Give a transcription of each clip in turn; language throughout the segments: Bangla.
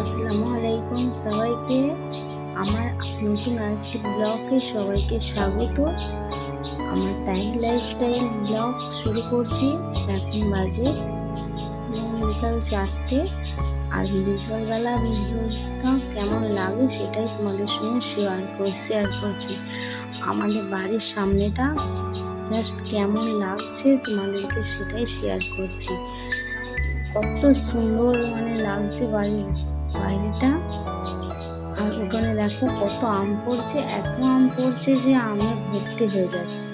আসসালামু আলাইকুম সবাইকে। আমার নতুন আরেকটি ব্লগে সবাইকে স্বাগত। আমার তাই লাইফস্টাইল ব্লগ শুরু করছি। এখন বাজে বিকাল চারটে। আর বিকালবেলা ভিডিওটা কেমন লাগে সেটাই তোমাদের সঙ্গে শেয়ার কর শেয়ার করছি। আমাদের বাড়ির সামনেটা জাস্ট কেমন লাগছে তোমাদেরকে সেটাই শেয়ার করছি। কত সুন্দর মানে লাগছে বাড়ির বাইরেটা আর উঠোনে দেখো কত আম পড়ছে, এত আম পড়ছে যে আমে ভর্তি হয়ে যাচ্ছে।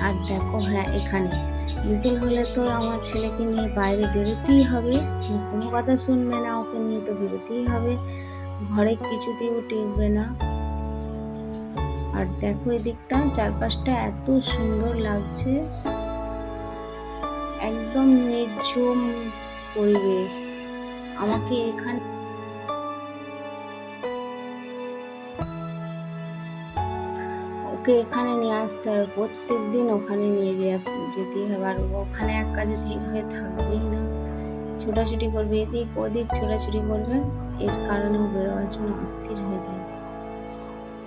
আর দেখো হ্যাঁ এখানে। বিকেল হলে তো আমার ছেলেকে নিয়ে বাইরে বেরোতেই হবে। কোনো কথা শুনবে না, ওকে নিয়ে তো বেরোতেই হবে। ঘরে কিছুতেও টিকবে না। আর দেখো এদিকটা, চারপাশটা এত সুন্দর লাগছে। একদম নির্ঝুম পরিবেশ। আমাকে এখান ওকে এখানে নিয়ে আসতে হবে। প্রত্যেক দিন ওখানে নিয়ে যে- যেতেই হবে। আর ওখানে এক কাজে ঠিক হয়ে থাকবেই না। ছোটাছুটি করবে। এদিক ওদিক ছোটাছুটি করবে। এর কারণে ও বেরোবার জন্য অস্থির হয়ে যায়।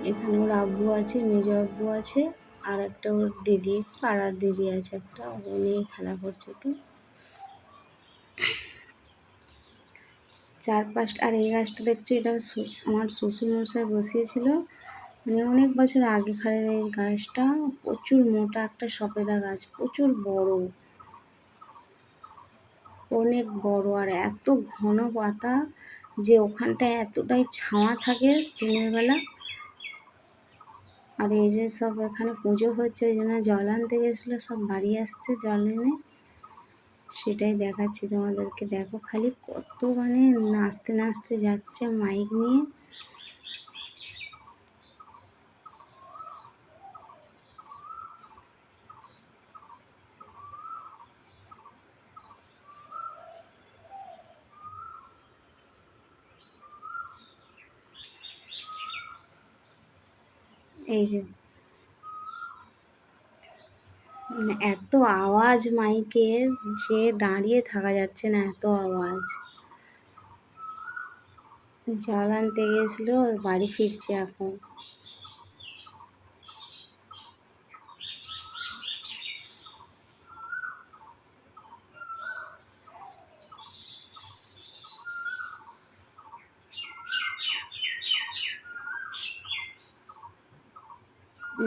এখানে ওর আব্বু আছে, মেজ আব্বু আছে, আর একটা ওর দিদি, পাড়ার দিদি আছে একটা। ও নিয়ে খেলা করছে ওকে। চারপাশটা আর এই গাছটা দেখছ, এটা আমার শ্বশুর মশাই বসিয়েছিল। মানে অনেক বছর আগেকারের এই গাছটা, প্রচুর মোটা একটা সপেদা গাছ, প্রচুর বড়। অনেক বড় আর এত ঘন পাতা যে ওখানটায় এতটাই ছাওয়া থাকে দিনের বেলা। আর এই যে সব এখানে পুজো হচ্ছে, ওই জন্য জল আনতে গেছিল, সব বাড়ি আসছে জল এনে। সেটাই দেখাচ্ছি তোমাদেরকে। দেখো খালি কত মানে নাচতে নাচতে যাচ্ছে মাইক নিয়ে। এই যে মানে এত আওয়াজ মাইকের যে দাঁড়িয়ে থাকা যাচ্ছে না এত আওয়াজ। জল আনতে গেছিল, বাড়ি ফিরছে এখন।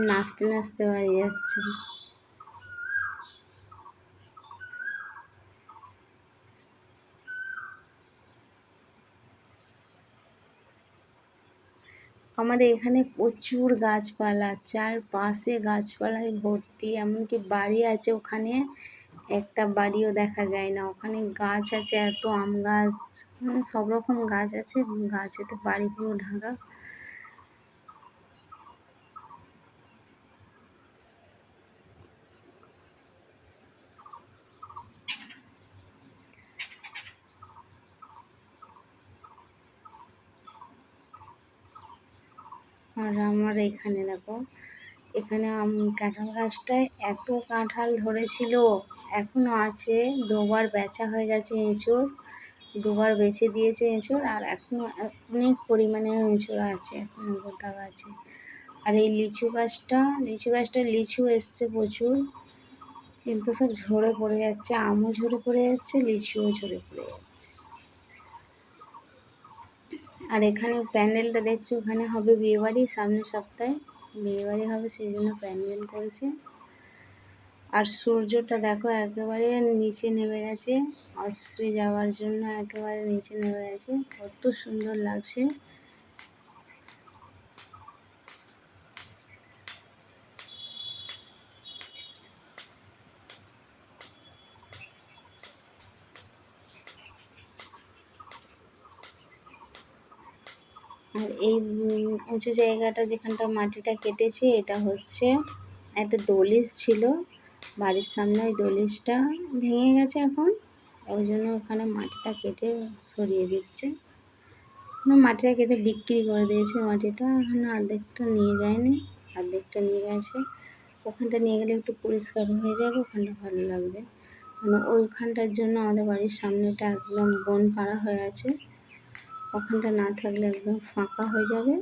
নাচতে নাচতে বাড়ি যাচ্ছে। আমাদের এখানে প্রচুর গাছপালা, চারপাশে গাছপালায় ভর্তি, এমনকি বাড়ি আছে ওখানে, একটা বাড়িও দেখা যায় না। ওখানে গাছ আছে, এত আম গাছ মানে সব রকম গাছ আছে গাছেতে বাড়ি পুরো ঢাকা। আর আমার এখানে দেখো, এখানে কাঁঠাল গাছটায় এত কাঁঠাল ধরেছিল, এখনও আছে, দুবার বেচা হয়ে গেছে এঁচড়, দুবার বেছে দিয়েছে এঁচড়, আর এখনও অনেক পরিমাণে এঁচড় আছে, এখনও গোটা গাছে। আর এই লিচু গাছটা লিচু গাছটা লিচু এসছে প্রচুর, কিন্তু সব ঝরে পড়ে যাচ্ছে, আমও ঝরে পড়ে যাচ্ছে, লিচুও ঝরে পড়ে যাচ্ছে। আর এখানে প্যান্ডেলটা দেখছি, ওখানে হবে বিয়েবাড়ি, সামনের সপ্তাহে বিয়েবাড়ি হবে সেই জন্য প্যান্ডেল করেছে। আর সূর্যটা দেখো একেবারে নিচে নেমে গেছে, অস্ত্রে যাওয়ার জন্য একেবারে নিচে নেমে গেছে, কত সুন্দর লাগছে। আর এই উঁচু জায়গাটা যেখানটা মাটিটা কেটেছে, এটা হচ্ছে একটা দলিশ ছিল। বাড়ির সামনে ওই দলিশটা ভেঙে গেছে এখন। ওই জন্য ওখানে মাটিটা কেটে সরিয়ে দিচ্ছে। মাটিটা কেটে বিক্রি করে দিয়েছে মাটিটা। এখন অর্ধেকটা নিয়ে যায়নি। অর্ধেকটা নিয়ে গেছে। ওখানটা নিয়ে গেলে একটু পরিষ্কার হয়ে যাবে, ওখানটা ভালো লাগবে। মানে ওইখানটার জন্য আমাদের বাড়ির সামনেটা একদম বন পাড়া হয়ে আছে। ওখানটা না থাকলে একদম ফাঁকা হয়ে যাবে।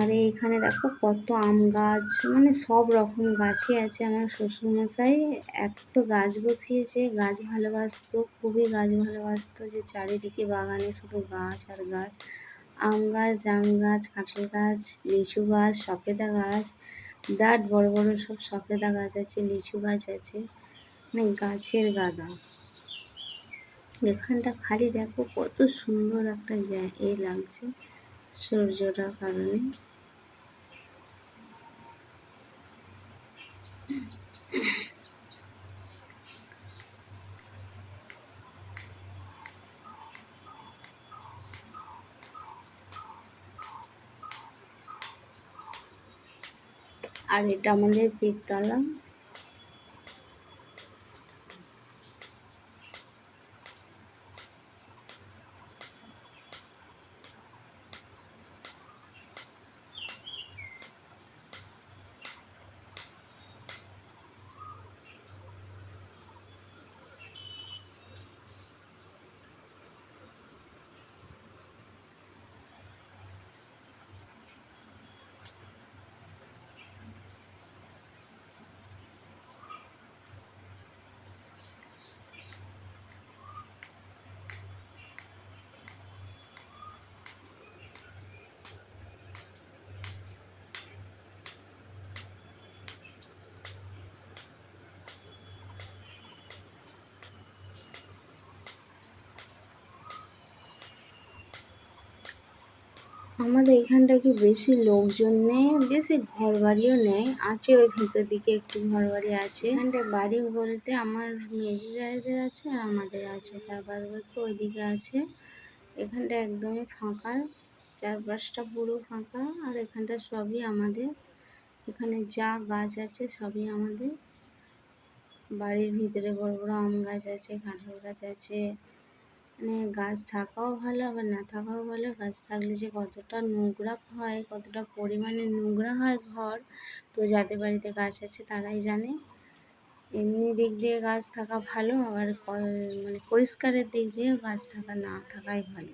আর এইখানে দেখো কত আম গাছ মানে সব রকম গাছই আছে আমার শ্বশুরমশাই। এত গাছ বসিয়েছে, গাছ ভালোবাসতো, খুবই গাছ ভালোবাসতো যে চারিদিকে বাগানে শুধু গাছ আর গাছ। আম গাছ, জাম গাছ, কাঁঠাল গাছ, লিচু গাছ সফেদা গাছ, বিরাট বড় বড় সব সফেদা গাছ আছে, লিচু গাছ আছে। মানে গাছের গাদা। এখানটা খালি দেখো কত সুন্দর একটা এ লাগছে সূর্যটার কারণে। আর এটা আমাদের পীরতলা আমাদের এখানটা কি বেশি লোকজন নেই? বেশি ঘর বাড়িও নেই। আছে ওই ভিতর দিকে একটু ঘর বাড়ি আছে। এখানটা বাড়ি বলতে আমার মেজো জায়গাদের আছে আর আমাদের আছে। তার বাদ বাকি ওইদিকে আছে। এখানটা একদমই ফাঁকা। চারপাশটা পুরো ফাঁকা আর এখানটা সবই আমাদের। এখানে যা গাছ আছে সবই আমাদের। বাড়ির ভিতরে বড় বড় আম গাছ আছে, কাঁঠাল গাছ আছে। মানে গাছ থাকাও ভালো, আবার না থাকাও ভালো। গাছ থাকলে যে কতটা নোংরা হয়, কতটা পরিমাণে নোংরা হয় ঘর, তো যাদের বাড়িতে গাছ আছে তারাই জানে। এমনি দিক দিয়ে গাছ থাকা ভালো, আবার মানে পরিষ্কারের দিক দিয়েও গাছ থাকা না থাকাই ভালো।